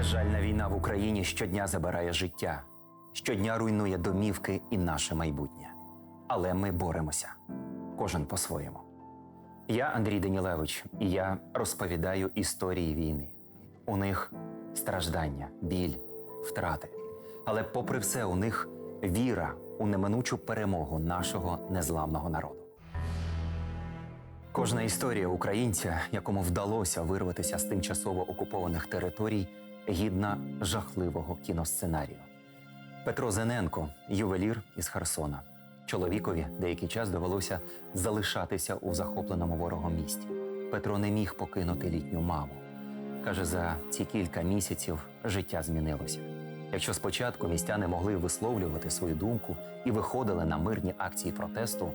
Безжальна війна в Україні щодня забирає життя, щодня руйнує домівки і наше майбутнє. Але ми боремося, кожен по-своєму. Я Андрій Данілевич, і я розповідаю історії війни. У них страждання, біль, втрати. Але, попри все, у них віра у неминучу перемогу нашого незламного народу. Кожна історія українця, якому вдалося вирватися з тимчасово окупованих територій, гідна жахливого кіносценарію. Петро Зененко, ювелір із Херсона. Чоловікові деякий час довелося залишатися у захопленому ворогом місті. Петро не міг покинути літню маму. Каже, за ці кілька місяців життя змінилося. Якщо спочатку містяни могли висловлювати свою думку і виходили на мирні акції протесту,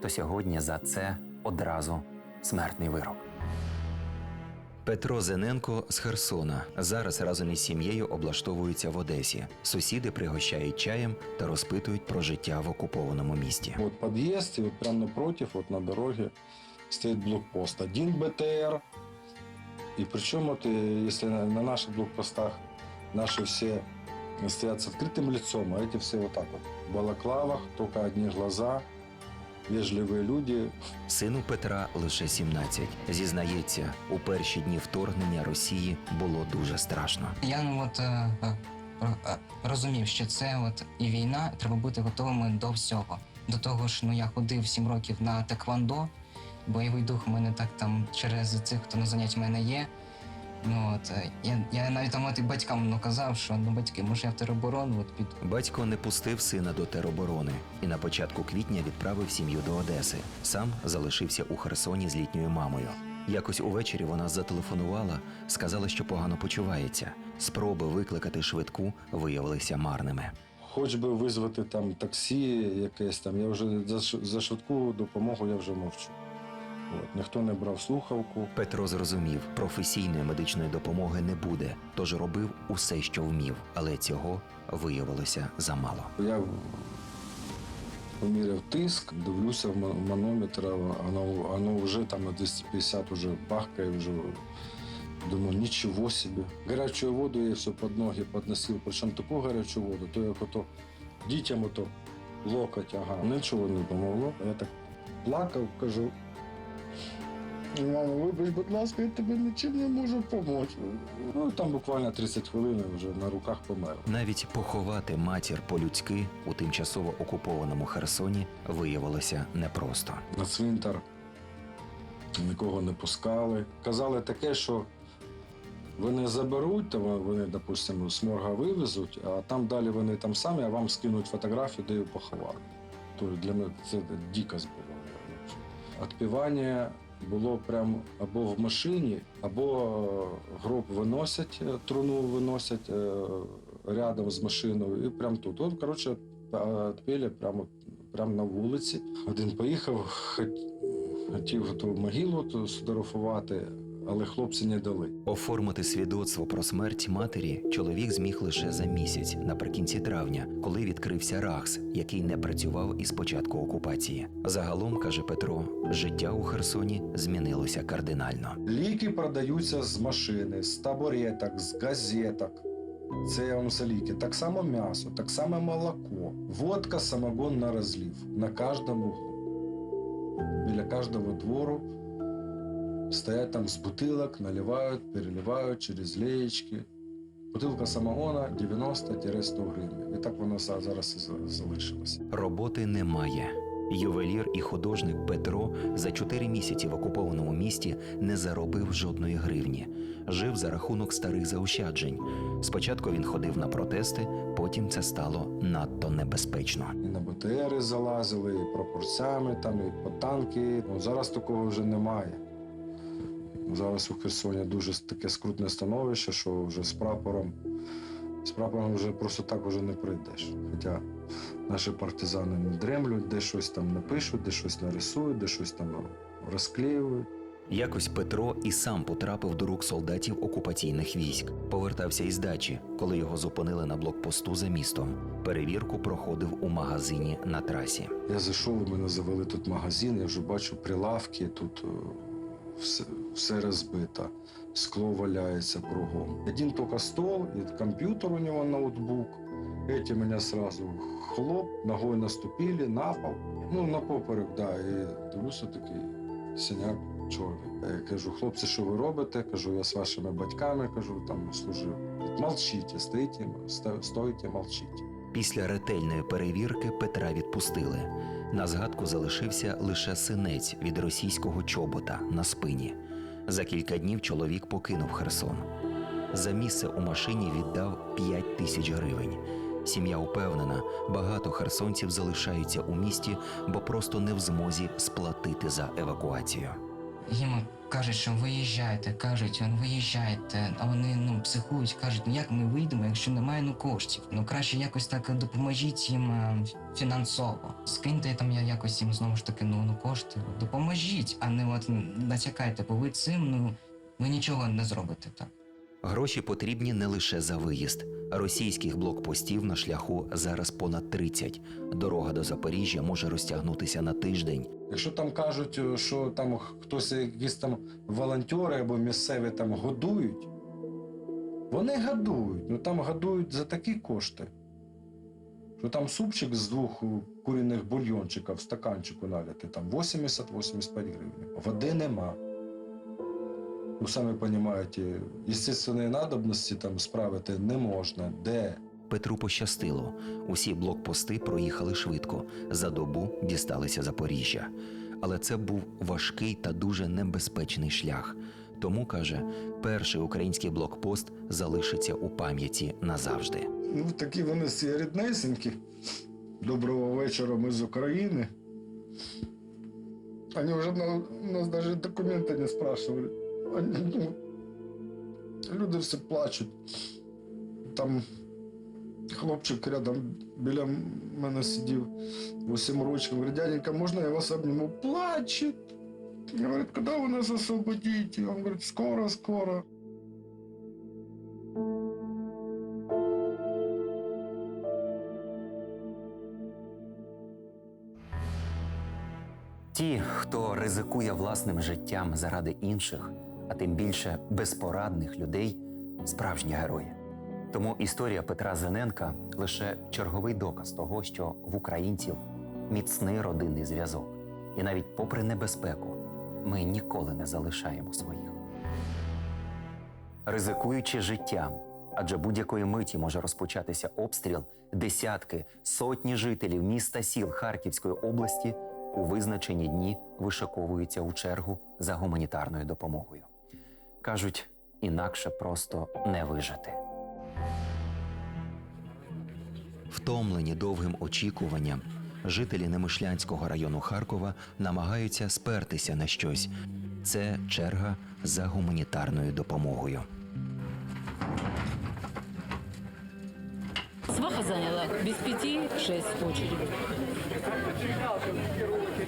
то сьогодні за це одразу смертний вирок. Петро Зененко з Херсона зараз разом із сім'єю облаштовуються в Одесі. Сусіди пригощають чаєм та розпитують про життя в окупованому місті. Вот подъезд, и вот прямо напротив, вот на дороге, стоит блокпост. Один БТР. И причем вот, э, если на, на наших блокпостах наши все стоят с открытым лицом, а эти все вот так вот. В балаклавах, только одни глаза, вежливые люди. Сину Петра лише 17. Зізнається, у перші дні вторгнення Росії було дуже страшно. Я ну, от, е, е, е, розумів, що це от і війна, треба бути готовими до всього. До того ж, ну я ходив 7 років на теквандо, бойовий дух у мене так там через цих, хто на занять мене є. Ну от е, я, я навіть там батькам ну, казав, що ну батьки, може я в тероборону от піду. Батько не пустив сина до тероборони і на початку квітня відправив сім'ю до Одеси. Сам залишився у Херсоні з літньою мамою. Якось увечері вона зателефонувала, сказала, що погано почувається. Спроби викликати швидку виявилися марними. Хоч би визвати там таксі якесь там, я вже за, за швидку допомогу я вже мовчу. От, ніхто не брав слухавку. Петро зрозумів, професійної медичної допомоги не буде, тож робив усе, що вмів, але цього виявилося замало. Я поміряв тиск, дивлюся в ма- манометр, воно, воно вже там на 250 уже бахкає, вже думаю, нічого собі. Гарячу воду я все під ноги підносив, причому таку гарячу воду, то як ото дітям ото локоть, ага. Нічого не помогло. Я так плакав, кажу. Мамо, вибач, будь ласка, я тобі нічим не можу допомогти. Ну, там буквально 30 хвилин вже на руках помер. Навіть поховати матір по-людськи у тимчасово окупованому Херсоні виявилося непросто. на цвинтар нікого не пускали. Казали таке, що вони заберуть, то вони, допустимо, з морга вивезуть, а там далі вони там самі, а вам скинуть фотографію, де його поховали. Тобто для мене це дикость була. Отпівання було прямо або в машині, або е, гроб виносять, е, труну виносять е, рядом з машиною і прямо тут. От, коротше, відпіли прямо, прямо на вулиці. Один поїхав, хотів ту могилу сфотографувати, але хлопці не дали. Оформити свідоцтво про смерть матері чоловік зміг лише за місяць наприкінці травня, коли відкрився РАХС, який не працював із початку окупації. Загалом, каже Петро, життя у Херсоні змінилося кардинально. Ліки продаються з машини, з табуреток, з газеток. Це я вам за ліки. Так само м'ясо, так само молоко, водка, самогон на розлив на кожному углу. Біля кожного двору стоять там з бутилок, наливають, переливають через леєчки. Бутилка самогона 90-100 гривень. І так воно за- зараз і за- залишилося. Роботи немає. Ювелір і художник Петро за чотири місяці в окупованому місті не заробив жодної гривні. Жив за рахунок старих заощаджень. Спочатку він ходив на протести, потім це стало надто небезпечно. І на БТРи залазили, і пропорцями, там, і по танки. Ну, зараз такого вже немає. Зараз у Херсоні дуже таке скрутне становище, що вже з прапором, з прапором вже просто так вже не прийдеш. Хоча наші партизани не дремлють, де щось там напишуть, де щось нарисують, де щось там розклеюють. Якось Петро і сам потрапив до рук солдатів окупаційних військ. Повертався із дачі, коли його зупинили на блокпосту за містом. Перевірку проходив у магазині на трасі. Я зайшов, мене завели тут магазин, я вже бачу прилавки, тут е, все, все розбито, скло валяється кругом. Один тільки стол, і комп'ютер у нього ноутбук. Эти мене сразу хлоп, ногою наступили на пол. Ну, на поперек, да, і дивлюся такий синяк чорний. Я кажу, хлопці, що ви робите? Кажу, я з вашими батьками кажу, там служив. Молчите, стоїте, сто- стоїте, молчите. Після ретельної перевірки Петра відпустили. На згадку залишився лише синець від російського чобота на спині. За кілька днів чоловік покинув Херсон. За місце у машині віддав 5 тисяч гривень. Сім'я упевнена, багато херсонців залишаються у місті, бо просто не в змозі сплатити за евакуацію. Їм кажуть, що виїжджайте, кажуть, «Он, виїжджайте, а вони ну психують, кажуть, ну як ми вийдемо, якщо немає ну коштів. Ну краще якось так допоможіть їм е, фінансово. Скиньте там я якось їм знову ж таки ну, ну кошти. Допоможіть, а не от натякайте, бо ви цим ну ви нічого не зробите так. Гроші потрібні не лише за виїзд. Російських блокпостів на шляху зараз понад 30. Дорога до Запоріжжя може розтягнутися на тиждень. Якщо там кажуть, що там хтось якісь там волонтери або місцеві там годують, вони годують. Ну там годують за такі кошти. Що там супчик з двох куріних бульйончиків в стаканчику наляти, там 80-85 гривень. Води нема. Ну, самі розумієте, естественної надобності там справити не можна. Де? Петру пощастило. Усі блокпости проїхали швидко. За добу дісталися Запоріжжя. Але це був важкий та дуже небезпечний шлях. Тому каже, перший український блокпост залишиться у пам'яті назавжди. Ну, такі вони всі ріднесенькі. Доброго вечора, ми з України. Вони вже на, нас навіть документи не спрашивали. Ну, люди все плачуть. Там хлопчик рядом біля мене сидів 8 років. Говорить, дяденька, можна я вас обниму? Плачет. Говорит, когда вы нас освободите? Он говорит, скоро, скоро. Ті, хто ризикує власним життям заради інших, а тим більше безпорадних людей, справжні герої. Тому історія Петра Зененка лише черговий доказ того, що в українців міцний родинний зв'язок. І навіть попри небезпеку, ми ніколи не залишаємо своїх. Ризикуючи життям, адже будь-якої миті може розпочатися обстріл, десятки, сотні жителів міста сіл Харківської області у визначені дні вишиковуються у чергу за гуманітарною допомогою. Кажуть, інакше просто не вижити. Втомлені довгим очікуванням, жителі Немишлянського району Харкова намагаються спертися на щось. Це черга за гуманітарною допомогою. Сваха заняла без пяти шесть очередь.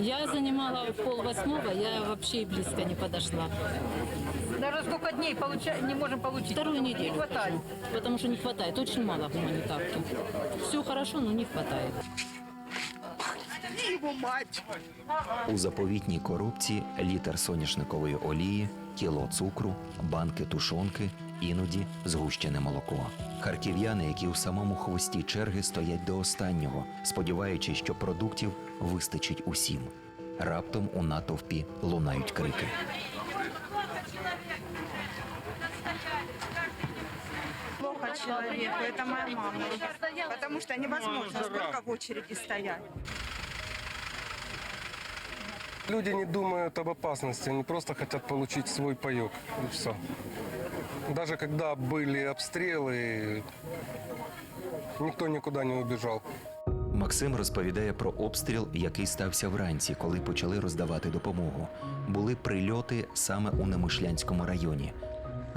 Я занимала пол восьмого, я вообще и близко не подошла. Даже сколько дней получа... не можем получить. Вторую Не неделю. хватает. Потому что не хватает, очень мало гуманитарки. Все хорошо, но не хватает. У заповітній коробці літр соняшникової олії, кіло цукру, банки тушонки, іноді згущене молоко. Харків'яни, які у самому хвості черги стоять до останнього, сподіваючись, що продуктів вистачить усім. Раптом у натовпі лунають крики. человеку, это моя мама. Потому что невозможно столько в очереди стоять. Люди не думают об опасности, они просто хотят получить свой паек. И все. Даже когда были обстрелы, никто никуда не убежал. Максим розповідає про обстріл, який стався вранці, коли почали роздавати допомогу. Були прильоти саме у Немишлянському районі.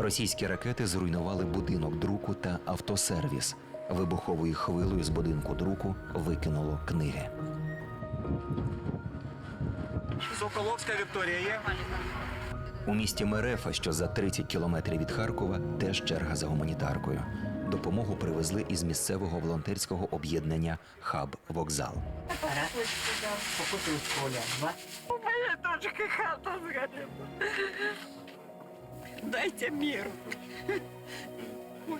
Російські ракети зруйнували будинок друку та автосервіс. Вибуховою хвилою з будинку друку викинуло книги. Соколовська Вікторія є? У місті Мерефа, що за 30 кілометрів від Харкова, теж черга за гуманітаркою. Допомогу привезли із місцевого волонтерського об'єднання Хаб Вокзал. У моей дочки хата сгорела. Дайте мир.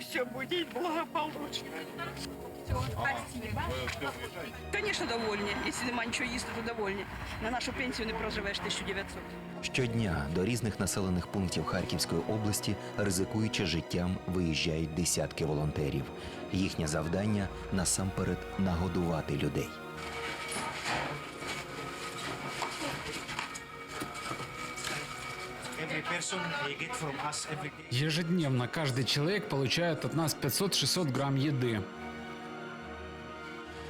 Все будет благополучно. Конечно, довольні. Якщо нема нічого їсти, то довольні. На нашу пенсію не проживеш 1900. Щодня до різних населених пунктів Харківської області, ризикуючи життям, виїжджають десятки волонтерів. Їхнє завдання насамперед нагодувати людей. Ежедневно каждый человек получает от нас 500-600 грамм еды.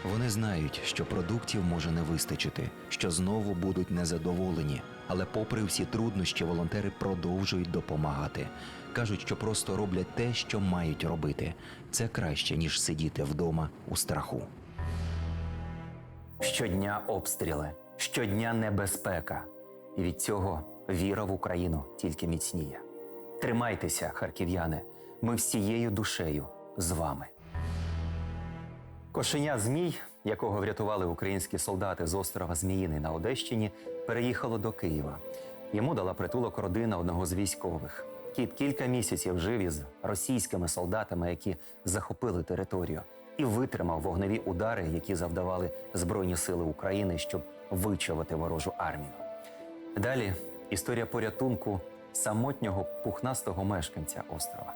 Вони знають, що продуктів може не вистачити, що знову будуть незадоволені. Але, попри всі труднощі, волонтери продовжують допомагати. кажуть, що просто роблять те, що мають робити. Це краще ніж сидіти вдома у страху. Щодня обстріли, щодня небезпека. І від цього віра в Україну тільки міцніє. Тримайтеся, харків'яни, ми всією душею з вами. Кошеня Змій, якого врятували українські солдати з острова Зміїний на Одещині, переїхало до Києва. Йому дала притулок родина одного з військових. Кіт кілька місяців жив із російськими солдатами, які захопили територію, і витримав вогневі удари, які завдавали Збройні Сили України, щоб вичавити ворожу армію. Далі історія порятунку самотнього пухнастого мешканця острова.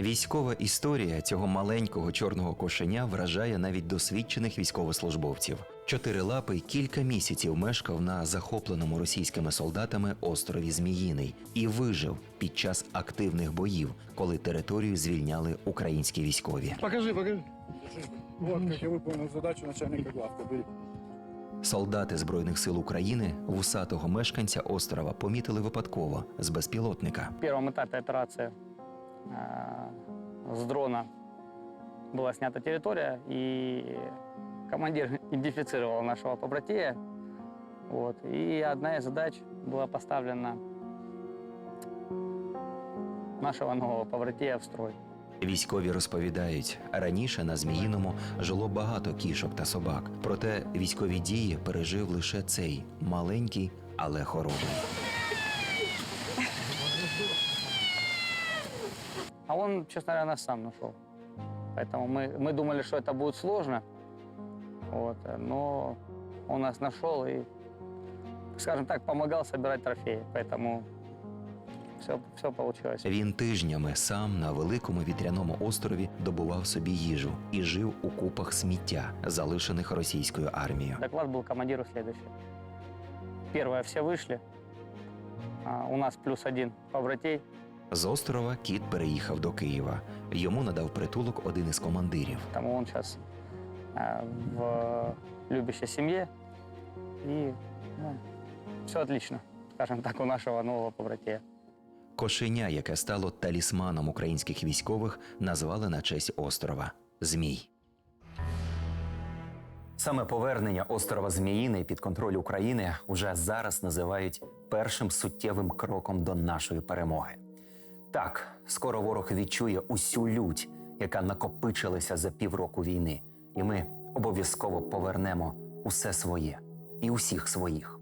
Військова історія цього маленького чорного кошеня вражає навіть досвідчених військовослужбовців. Чотирилапий кілька місяців мешкав на захопленому російськими солдатами острові Зміїний і вижив під час активних боїв, коли територію звільняли українські військові. Покажи, покажи. Вот как я выполнил задачу начальника главка. Бери. Солдати Збройних сил України вусатого мешканця острова помітили випадково з безпілотника. В первом этапе операции э, с дрона была снята территория, и командир идентифицировал нашего побратея. Вот. И одна из задач была поставлена нашего нового побратея в строй. Військові розповідають, раніше на Зміїному жило багато кішок та собак. Проте військові дії пережив лише цей маленький, але хоробрий. А он, честно говоря, нас сам нашел. Поэтому мы, мы думали, что это будет сложно. Вот. Но он нас нашел и, скажем так, помогал собирать трофеи. Поэтому все, все получилось. Він тижнями сам на великому вітряному острові добував собі їжу і жив у купах сміття, залишених російською армією. Доклад был командиру следующий. Первое, все вышли. А, у нас плюс один побратей. З острова кіт переїхав до Києва. Йому надав притулок один із командирів. Тому он сейчас в любящей семье. И ну, все отлично, скажем так, у нашего нового побратея. Кошеня, яке стало талісманом українських військових, назвали на честь острова Змій. Саме повернення острова Зміїний під контроль України уже зараз називають першим суттєвим кроком до нашої перемоги. Так, скоро ворог відчує усю лють, яка накопичилася за півроку війни, і ми обов'язково повернемо усе своє і усіх своїх.